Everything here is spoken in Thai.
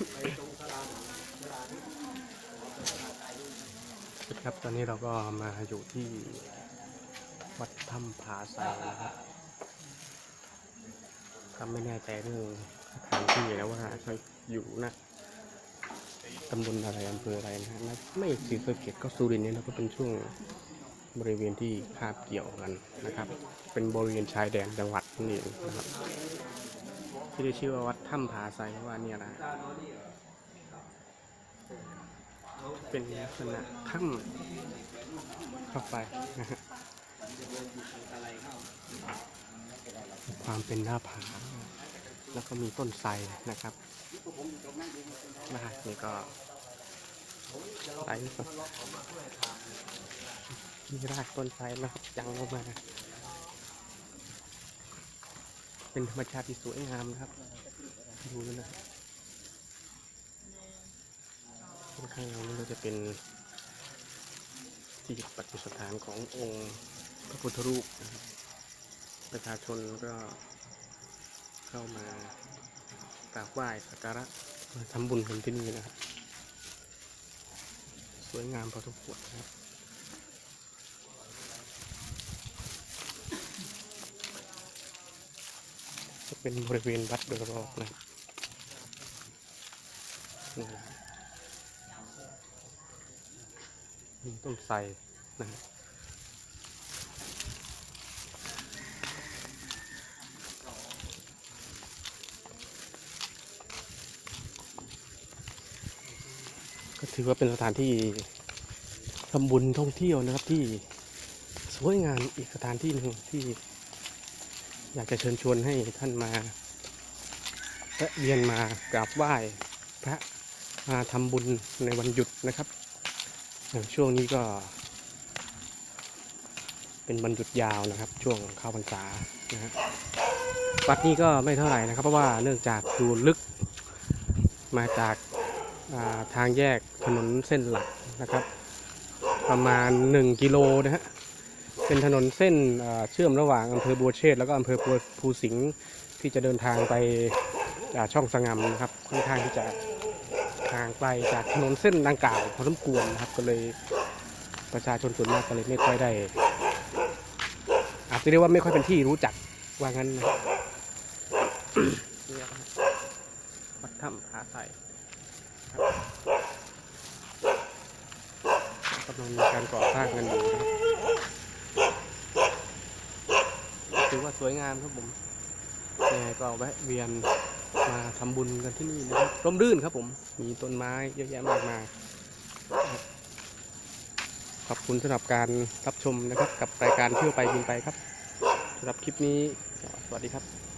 ครับตอนนี้เราก็มาอยู่ที่วัดถ้ำผาไซนะครับก็ไม่แน่ใจเรื่องสถานที่แล้วว่าเขาอยู่นะตำบลอะไรอำเภออะไรนะฮะน่าไม่ศรีสเกดก็สุรินทร์เนี่ยนะก็เป็นช่วงบริเวณที่คาบเกี่ยวกันนะครับ เป็นบริเวณชายแดนจังหวัดนี่นะครับ ที่ได้ชื่อว่าวัดถ้ำผาไซเพราะว่าเนี่ยนะเป็นลักษณะถ้ำเข้าไป ความเป็นหน้าผา แล้วก็มีต้นไทรนะครับนะฮะนี่ก็ไทรก็มีรากต้นไทรนะครับยังลงมา เป็นธรรมชาติที่สวยงามนะครับดูนะครับข้างเรานี่ก็จะเป็นที่ปฏิสถานขององค์พระพุทธรูปนะครับประชาชนก็เข้ามากราบไหว้สักการะมาทำบุญกันที่นี่นะครับ สวยงามพอทุกขวดนะครับ จะเป็นบริเวณวัดโดยรอบนะครับนี่นต้นไทรนะฮะก็ถือว่าเป็นสถานที่ทำบุญท่องเที่ยวนะครับที่สวยงามอีกสถานที่หนึ่งที่ อยากจะเชิญชวนให้ท่านมาแวะเวียนมากราบไหว้พระมาทำบุญในวันหยุดนะครับ ช่วงนี้ก็ เป็นวันหยุดยาวนะครับ ช่วงเข้าพรรษานะฮะวัดนี้ก็ไม่เท่าไหร่นะครับ เพราะว่าเนื่องจากดูลึกมาจากาทางแยกถนนเส้นหลักนะครับ ประมาณ 1 กิโลนะฮะ เป็นถนนเส้นเชื่อมระหว่างอำเภอบัวเชษแล้วก็อำเภอภูภูสิงห์ที่จะเดินทางไปอ่าช่องสงามนะครับค่อนข้างที่จะห่างไกลจากถนนเส้นดังกล่าวพอสมควรนะครับ ก็เลยประชาชนส่วนมากก็เลยไม่ค่อยได้ อาจจะเรียกว่าไม่ค่อยเป็นที่รู้จักว่างั้นนะวัดถ้ำผาไทรครับกำลังมีการก่อสร้างกันอยู่นะครับ ถือว่าสวยงามครับผมยังไงก็แวะเวียนมาทำบุญกันที่นี่นะครับร่มรื่นครับผม มีต้นไม้เยอะแยะมากมายขอบคุณสำหรับการรับชมนะครับ กับรายการเที่ยวไปบินไปครับสำหรับคลิปนี้ สวัสดีครับ